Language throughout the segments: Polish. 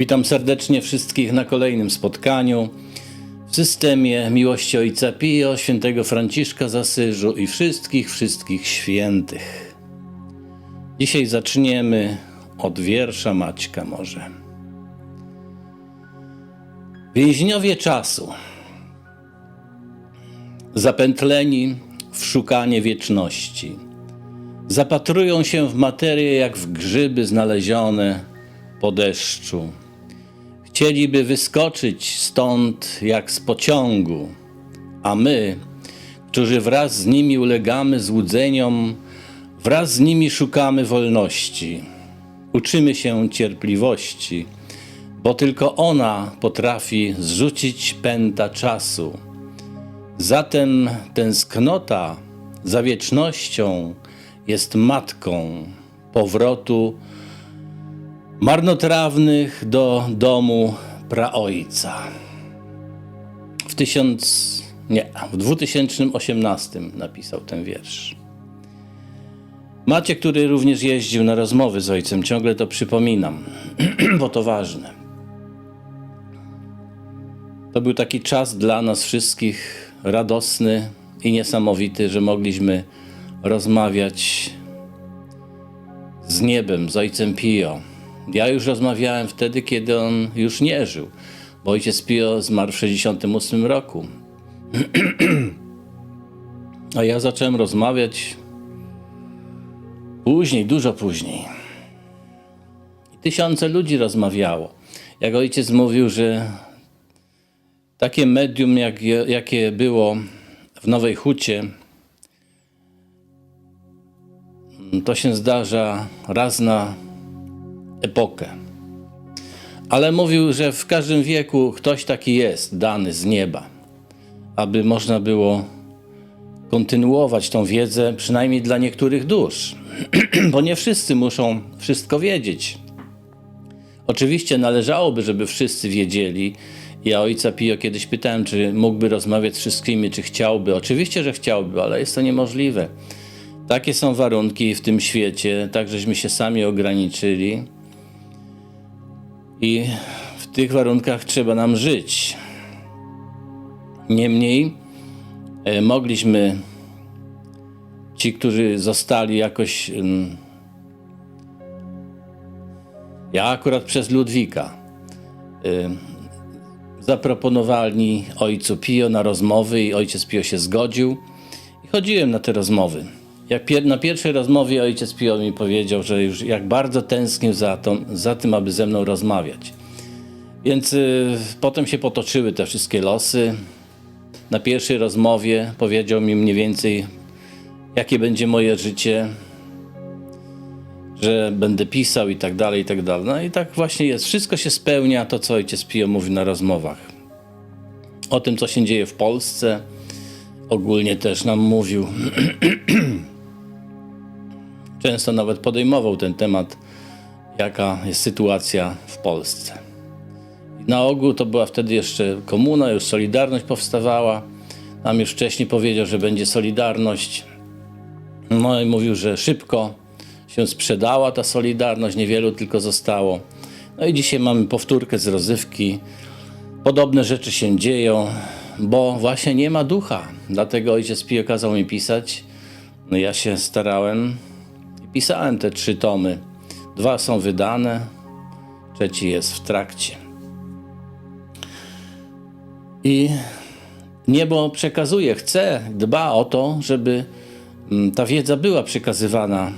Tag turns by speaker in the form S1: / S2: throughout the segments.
S1: Witam serdecznie wszystkich na kolejnym spotkaniu w systemie miłości Ojca Pio, świętego Franciszka z Asyżu i wszystkich, wszystkich świętych. Dzisiaj zaczniemy od wiersza Maćka może. Więźniowie czasu, zapętleni w szukanie wieczności, zapatrują się w materię jak w grzyby znalezione po deszczu. Chcieliby wyskoczyć stąd jak z pociągu, a my, którzy wraz z nimi ulegamy złudzeniom, wraz z nimi szukamy wolności. Uczymy się cierpliwości, bo tylko ona potrafi zrzucić pęta czasu. Zatem tęsknota za wiecznością jest matką powrotu marnotrawnych do domu praojca. W tysiąc... nie, w 2018 napisał ten wiersz. Macie, który również jeździł na rozmowy z ojcem, ciągle to przypominam, bo to ważne. To był taki czas dla nas wszystkich radosny i niesamowity, że mogliśmy rozmawiać z niebem, z ojcem Pio. Ja już rozmawiałem wtedy, kiedy on już nie żył, bo ojciec Pio zmarł w 68 roku. A ja zacząłem rozmawiać później, dużo później. I tysiące ludzi rozmawiało. Jak ojciec mówił, że takie medium, jak, jakie było w Nowej Hucie, to się zdarza raz na epokę. Ale mówił, że w każdym wieku ktoś taki jest, dany z nieba, aby można było kontynuować tą wiedzę, przynajmniej dla niektórych dusz, bo nie wszyscy muszą wszystko wiedzieć. Oczywiście należałoby, żeby wszyscy wiedzieli. Ja ojca Pio kiedyś pytałem, czy mógłby rozmawiać z wszystkimi, czy chciałby. Oczywiście, że chciałby, ale jest to niemożliwe. Takie są warunki w tym świecie, tak żeśmy się sami ograniczyli. I w tych warunkach trzeba nam żyć. Niemniej e, mogliśmy, ci, którzy zostali jakoś. Ja akurat przez Ludwika zaproponowali ojcu Pio na rozmowy i ojciec Pio się zgodził. I chodziłem na te rozmowy. Jak pier na pierwszej rozmowie ojciec Pio mi powiedział, że już jak bardzo tęsknił za, za tym, aby ze mną rozmawiać. Więc y, potem się potoczyły te wszystkie losy. Na pierwszej rozmowie powiedział mi mniej więcej, jakie będzie moje życie, że będę pisał i tak dalej, i tak dalej. No i tak właśnie jest. Wszystko się spełnia, to co ojciec Pio mówi na rozmowach. O tym, co się dzieje w Polsce, ogólnie też nam mówił. Często nawet podejmował ten temat, jaka jest sytuacja w Polsce. Na ogół to była wtedy jeszcze komuna, już Solidarność powstawała. Nam już wcześniej powiedział, że będzie Solidarność. No i mówił, że szybko się sprzedała ta Solidarność, niewielu tylko zostało. No i dzisiaj mamy powtórkę z rozrywki. Podobne rzeczy się dzieją, bo właśnie nie ma ducha. Dlatego ojciec Pio kazał mi pisać. No ja się starałem pisałem te trzy tomy. Dwa są wydane, trzeci jest w trakcie. I niebo przekazuje, chce, dba o to, żeby mm, ta wiedza była przekazywana.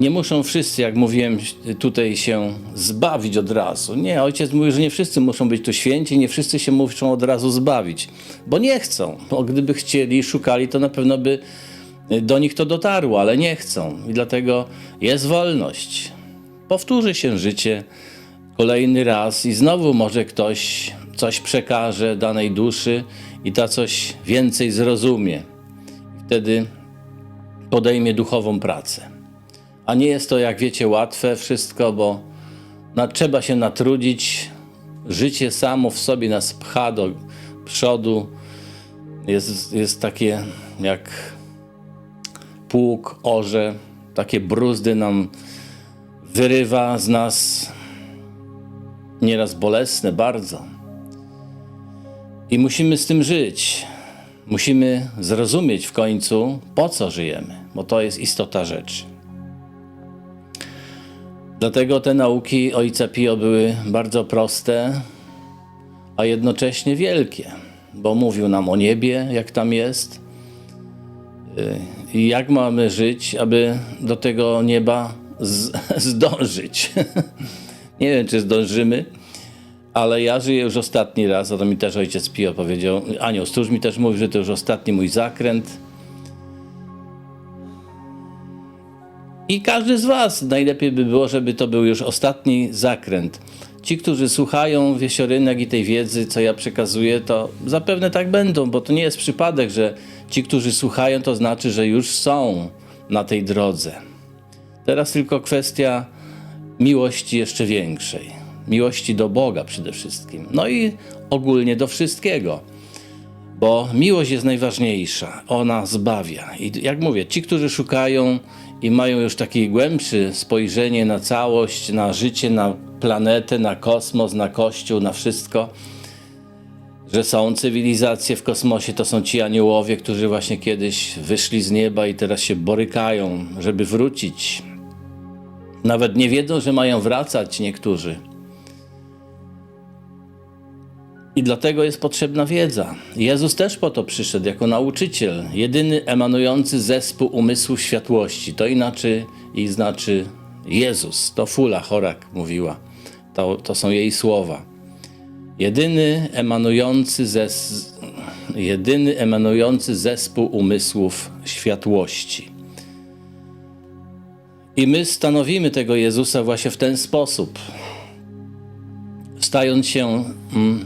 S1: Nie muszą wszyscy, jak mówiłem, tutaj się zbawić od razu. Nie, ojciec mówi, że nie wszyscy muszą być tu święci, nie wszyscy się muszą od razu zbawić, bo nie chcą. Bo gdyby chcieli, szukali, to na pewno by do nich to dotarło, ale nie chcą. I dlatego jest wolność. Powtórzy się życie kolejny raz i znowu może ktoś coś przekaże danej duszy i ta coś więcej zrozumie. Wtedy podejmie duchową pracę. A nie jest to, jak wiecie, łatwe wszystko, bo na, trzeba się natrudzić. Życie samo w sobie nas pcha do przodu. Jest, jest takie jak pług, orze, takie bruzdy nam wyrywa z nas nieraz bolesne bardzo. I musimy z tym żyć. Musimy zrozumieć w końcu, po co żyjemy, bo to jest istota rzeczy. Dlatego te nauki ojca Pio były bardzo proste, a jednocześnie wielkie, bo mówił nam o niebie, jak tam jest, jak mamy żyć, aby do tego nieba zdążyć. Nie wiem, czy zdążymy, ale ja żyję już ostatni raz, a to mi też ojciec Pio powiedział. Anioł Stróż mi też mówi, że to już ostatni mój zakręt. I każdy z Was najlepiej by było, żeby to był już ostatni zakręt. Ci, którzy słuchają wieciorynek i tej wiedzy, co ja przekazuję, to zapewne tak będą, bo to nie jest przypadek, że ci, którzy słuchają, to znaczy, że już są na tej drodze. Teraz tylko kwestia miłości jeszcze większej. Miłości do Boga przede wszystkim. No i ogólnie do wszystkiego. Bo miłość jest najważniejsza. Ona zbawia. I jak mówię, ci, którzy szukają i mają już takie głębsze spojrzenie na całość, na życie, na planetę, na kosmos, na Kościół, na wszystko, że są cywilizacje w kosmosie, to są ci aniołowie, którzy właśnie kiedyś wyszli z nieba i teraz się borykają, żeby wrócić. Nawet nie wiedzą, że mają wracać niektórzy. I dlatego jest potrzebna wiedza. Jezus też po to przyszedł jako nauczyciel, jedyny emanujący zespół umysłu światłości. To inaczej i znaczy Jezus. To Fula Chorak mówiła. To, to są jej słowa. Jedyny emanujący, zes, jedyny emanujący zespół umysłów światłości. I my stanowimy tego Jezusa właśnie w ten sposób, stając się mm,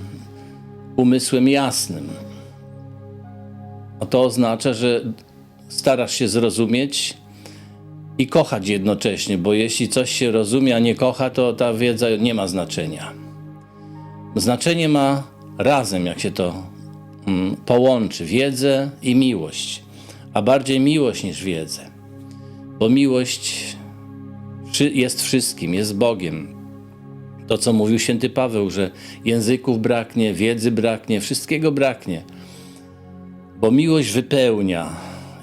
S1: umysłem jasnym. A to oznacza, że starasz się zrozumieć i kochać jednocześnie, bo jeśli coś się rozumie, a nie kocha, to ta wiedza nie ma znaczenia. Znaczenie ma razem, jak się to mm, połączy wiedzę i miłość, a bardziej miłość niż wiedzę, bo miłość jest wszystkim, jest Bogiem. To, co mówił święty Paweł, że języków braknie, wiedzy braknie, wszystkiego braknie, bo miłość wypełnia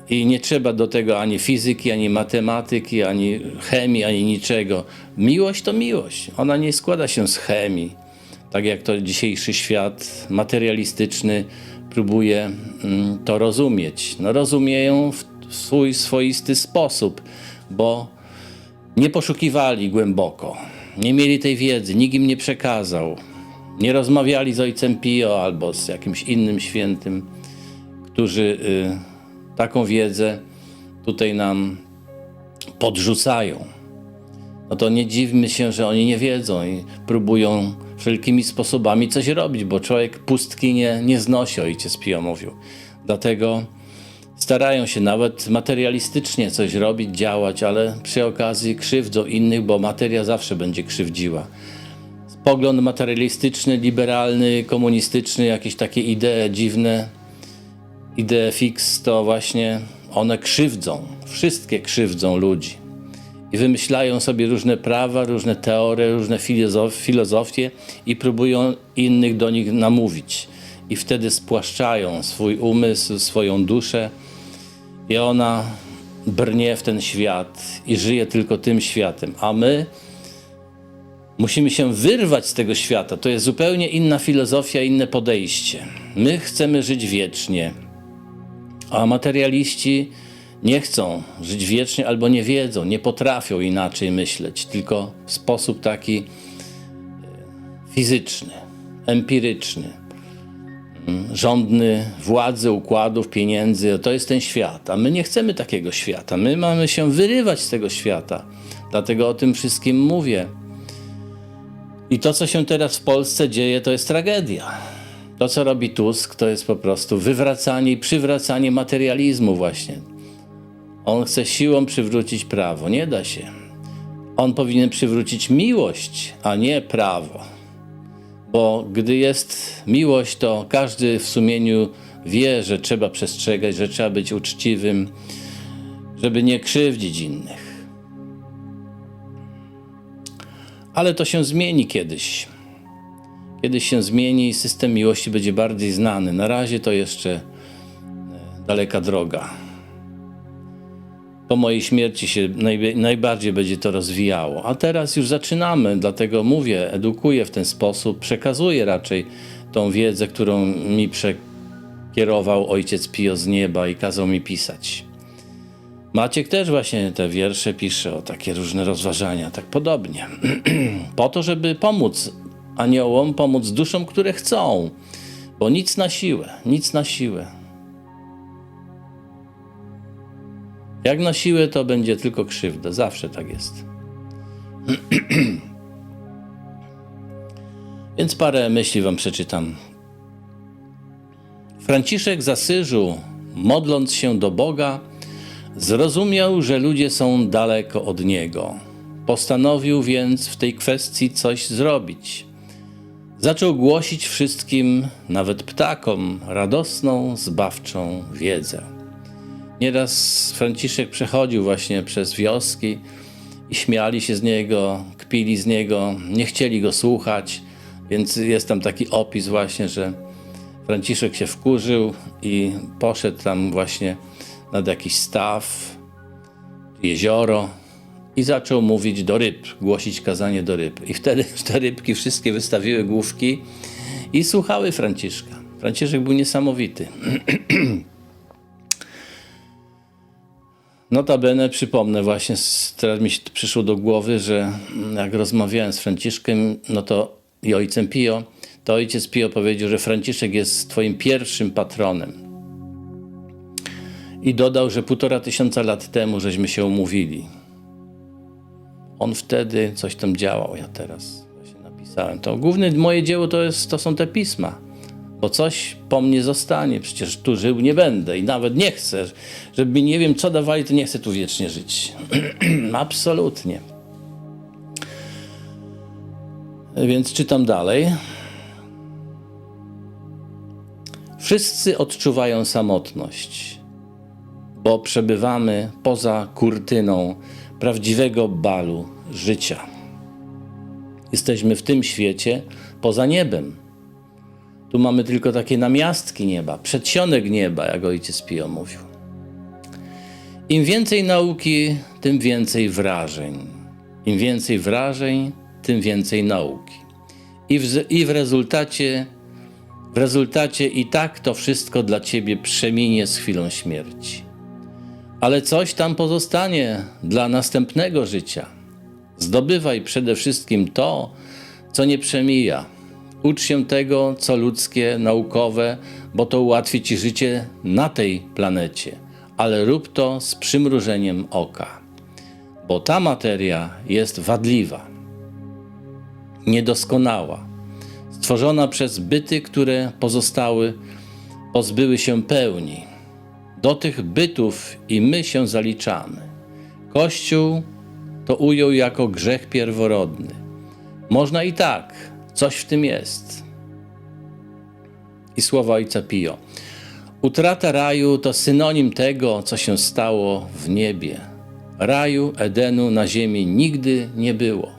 S1: i nie trzeba do tego ani fizyki, ani matematyki, ani chemii, ani niczego. Miłość to miłość. Ona nie składa się z chemii, tak jak to dzisiejszy świat materialistyczny próbuje mm, to rozumieć. No, rozumieją w swój swoisty sposób, bo nie poszukiwali głęboko, nie mieli tej wiedzy, nikt im nie przekazał, nie rozmawiali z ojcem Pio albo z jakimś innym świętym, którzy y, taką wiedzę tutaj nam podrzucają. No to nie dziwmy się, że oni nie wiedzą i próbują wszelkimi sposobami coś robić, bo człowiek pustki nie, nie znosi, ojciec Pio mówił. Dlatego starają się nawet materialistycznie coś robić, działać, ale przy okazji krzywdzą innych, bo materia zawsze będzie krzywdziła. Pogląd materialistyczny, liberalny, komunistyczny, jakieś takie idee dziwne, idee fix, to właśnie one krzywdzą, wszystkie krzywdzą ludzi. I wymyślają sobie różne prawa, różne teorie, różne filozofie i próbują innych do nich namówić. I wtedy spłaszczają swój umysł, swoją duszę i ona brnie w ten świat i żyje tylko tym światem. A my musimy się wyrwać z tego świata. To jest zupełnie inna filozofia, inne podejście. My chcemy żyć wiecznie, a materialiści nie chcą żyć wiecznie albo nie wiedzą, nie potrafią inaczej myśleć, tylko w sposób taki e, fizyczny, empiryczny rządny władzy, układów, pieniędzy. To jest ten świat, a my nie chcemy takiego świata. My mamy się wyrywać z tego świata. Dlatego o tym wszystkim mówię. I to, co się teraz w Polsce dzieje, to jest tragedia. To, co robi Tusk, to jest po prostu wywracanie i przywracanie materializmu, właśnie. On chce siłą przywrócić prawo. Nie da się. On powinien przywrócić miłość, a nie prawo bo gdy jest miłość, to każdy w sumieniu wie, że trzeba przestrzegać, że trzeba być uczciwym, żeby nie krzywdzić innych. Ale to się zmieni kiedyś. Kiedyś się zmieni i system miłości będzie bardziej znany. Na razie to jeszcze e, daleka droga. Po mojej śmierci się najbie- najbardziej będzie to rozwijało. A teraz już zaczynamy, dlatego mówię, edukuję w ten sposób, przekazuję raczej tą wiedzę, którą mi przekierował Ojciec Pio z nieba i kazał mi pisać. Maciek też właśnie te wiersze pisze o takie różne rozważania, tak podobnie. po to, żeby pomóc aniołom, pomóc duszom, które chcą, bo nic na siłę, nic na siłę. Jak na siłę, to będzie tylko krzywda. Zawsze tak jest. Więc parę myśli wam przeczytam. Franciszek z Asyżu, modląc się do Boga, zrozumiał, że ludzie są daleko od Niego. Postanowił więc w tej kwestii coś zrobić. Zaczął głosić wszystkim, nawet ptakom, radosną, zbawczą wiedzę. Nieraz Franciszek przechodził właśnie przez wioski i śmiali się z niego, kpili z niego, nie chcieli go słuchać, więc jest tam taki opis właśnie, że Franciszek się wkurzył i poszedł tam właśnie nad jakiś staw, jezioro i zaczął mówić do ryb, głosić kazanie do ryb. I wtedy te rybki wszystkie wystawiły główki i słuchały Franciszka. Franciszek był niesamowity. Notabene przypomnę właśnie, teraz mi się przyszło do głowy, że jak rozmawiałem z Franciszkiem, no to i ojcem Pio, to ojciec Pio powiedział, że Franciszek jest twoim pierwszym patronem. I dodał, że półtora tysiąca lat temu żeśmy się umówili. On wtedy coś tam działał, ja teraz właśnie napisałem. To główne moje dzieło to, jest, to są te pisma bo coś po mnie zostanie. Przecież tu żył nie będę i nawet nie chcę, żeby mi nie wiem co dawali, to nie chcę tu wiecznie żyć. Absolutnie. Więc czytam dalej. Wszyscy odczuwają samotność, bo przebywamy poza kurtyną prawdziwego balu życia. Jesteśmy w tym świecie poza niebem. Tu mamy tylko takie namiastki nieba, przedsionek nieba, jak ojciec Pio mówił. Im więcej nauki, tym więcej wrażeń. Im więcej wrażeń, tym więcej nauki. I w, i w rezultacie, w rezultacie i tak to wszystko dla ciebie przeminie z chwilą śmierci. Ale coś tam pozostanie dla następnego życia. Zdobywaj przede wszystkim to, co nie przemija. Ucz się tego, co ludzkie, naukowe, bo to ułatwi ci życie na tej planecie, ale rób to z przymrużeniem oka, bo ta materia jest wadliwa, niedoskonała, stworzona przez byty, które pozostały, pozbyły się pełni. Do tych bytów i my się zaliczamy. Kościół to ujął jako grzech pierworodny. Można i tak, coś w tym jest. I słowa ojca Pio. Utrata raju to synonim tego, co się stało w niebie. Raju, Edenu na ziemi nigdy nie było.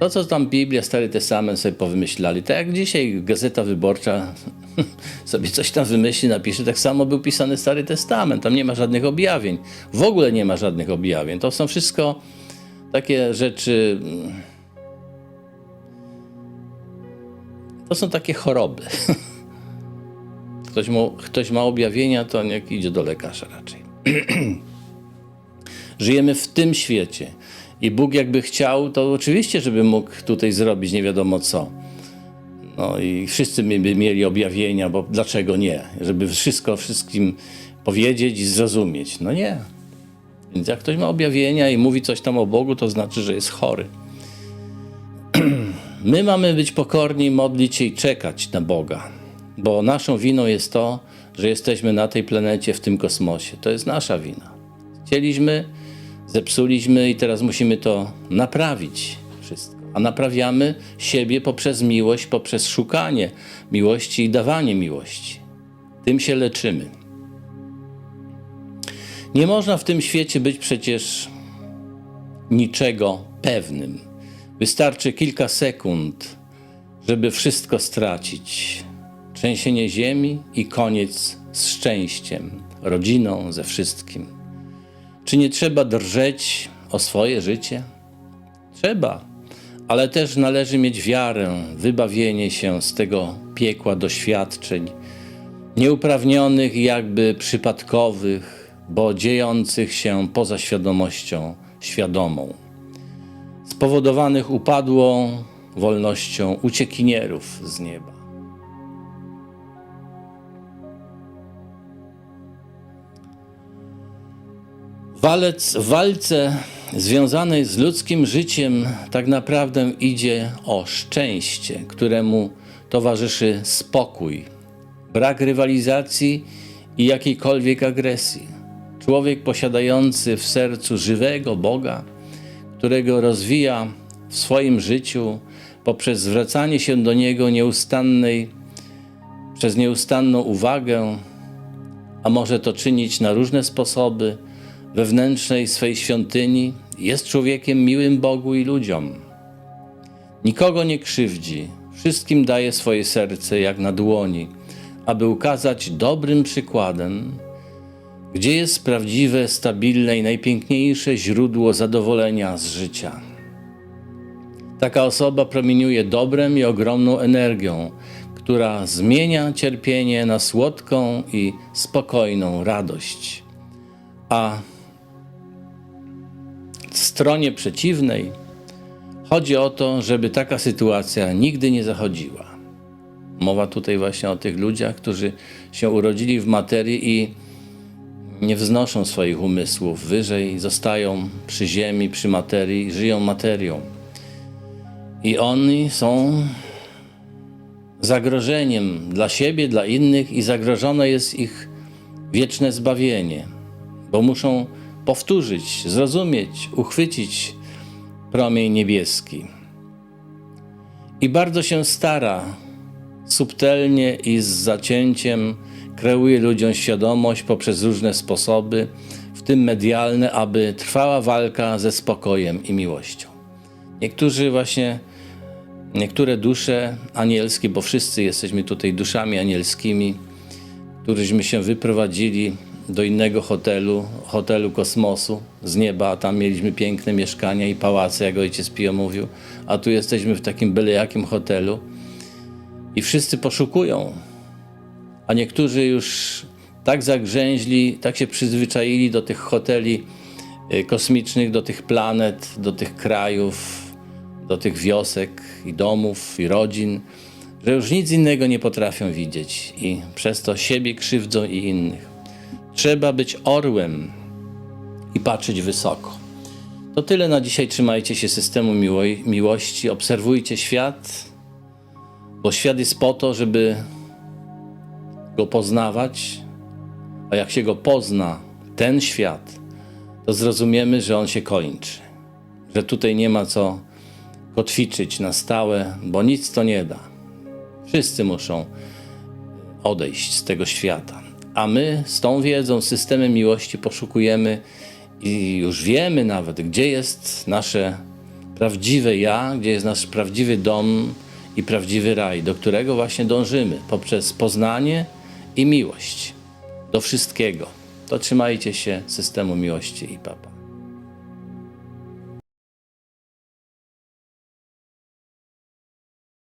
S1: To, co tam Biblia, Stary Testament sobie powymyślali, tak jak dzisiaj Gazeta Wyborcza sobie coś tam wymyśli, napisze, tak samo był pisany Stary Testament. Tam nie ma żadnych objawień. W ogóle nie ma żadnych objawień. To są wszystko takie rzeczy. To są takie choroby. Ktoś ma, ktoś ma objawienia, to niech idzie do lekarza raczej. Żyjemy w tym świecie i Bóg jakby chciał, to oczywiście, żeby mógł tutaj zrobić nie wiadomo co. No i wszyscy by mieli objawienia, bo dlaczego nie? Żeby wszystko wszystkim powiedzieć i zrozumieć. No nie. Więc jak ktoś ma objawienia i mówi coś tam o Bogu, to znaczy, że jest chory. My mamy być pokorni, modlić się i czekać na Boga, bo naszą winą jest to, że jesteśmy na tej planecie, w tym kosmosie. To jest nasza wina. Chcieliśmy, zepsuliśmy i teraz musimy to naprawić wszystko. A naprawiamy siebie poprzez miłość, poprzez szukanie miłości i dawanie miłości. Tym się leczymy. Nie można w tym świecie być przecież niczego pewnym. Wystarczy kilka sekund, żeby wszystko stracić. Trzęsienie ziemi i koniec z szczęściem, rodziną, ze wszystkim. Czy nie trzeba drżeć o swoje życie? Trzeba, ale też należy mieć wiarę, wybawienie się z tego piekła doświadczeń, nieuprawnionych, jakby przypadkowych, bo dziejących się poza świadomością świadomą, spowodowanych upadłą wolnością uciekinierów z nieba. Walec, w walce związanej z ludzkim życiem tak naprawdę idzie o szczęście, któremu towarzyszy spokój, brak rywalizacji i jakiejkolwiek agresji. Człowiek posiadający w sercu żywego Boga, którego rozwija w swoim życiu poprzez zwracanie się do Niego nieustannej, przez nieustanną uwagę, a może to czynić na różne sposoby, wewnętrznej swej świątyni, jest człowiekiem miłym Bogu i ludziom. Nikogo nie krzywdzi, wszystkim daje swoje serce jak na dłoni, aby ukazać dobrym przykładem, gdzie jest prawdziwe, stabilne i najpiękniejsze źródło zadowolenia z życia. Taka osoba promieniuje dobrem i ogromną energią, która zmienia cierpienie na słodką i spokojną radość. A stronie przeciwnej chodzi o to, żeby taka sytuacja nigdy nie zachodziła. Mowa tutaj właśnie o tych ludziach, którzy się urodzili w materii i nie wznoszą swoich umysłów wyżej, zostają przy ziemi, przy materii, żyją materią. I oni są zagrożeniem dla siebie, dla innych, i zagrożone jest ich wieczne zbawienie, bo muszą powtórzyć, zrozumieć, uchwycić promień niebieski. I bardzo się stara, subtelnie i z zacięciem kreuje ludziom świadomość poprzez różne sposoby, w tym medialne, aby trwała walka ze spokojem i miłością. Niektórzy właśnie, niektóre dusze anielskie, bo wszyscy jesteśmy tutaj duszami anielskimi, któryśmy się wyprowadzili do innego hotelu, hotelu kosmosu z nieba, a tam mieliśmy piękne mieszkania i pałace, jak ojciec Pio mówił, a tu jesteśmy w takim byle jakim hotelu i wszyscy poszukują, a niektórzy już tak zagrzęźli, tak się przyzwyczaili do tych hoteli y, kosmicznych, do tych planet, do tych krajów, do tych wiosek i domów i rodzin, że już nic innego nie potrafią widzieć i przez to siebie krzywdzą i innych. Trzeba być orłem i patrzeć wysoko. To tyle na dzisiaj. Trzymajcie się systemu miło miłości. Obserwujcie świat, bo świat jest po to, żeby go poznawać. A jak się go pozna, ten świat, to zrozumiemy, że on się kończy. Że tutaj nie ma co kotwiczyć na stałe, bo nic to nie da. Wszyscy muszą odejść z tego świata. A my z tą wiedzą, systemem miłości poszukujemy i już wiemy nawet, gdzie jest nasze prawdziwe ja, gdzie jest nasz prawdziwy dom i prawdziwy raj, do którego właśnie dążymy poprzez poznanie i miłość do wszystkiego. To trzymajcie się systemu miłości i papa.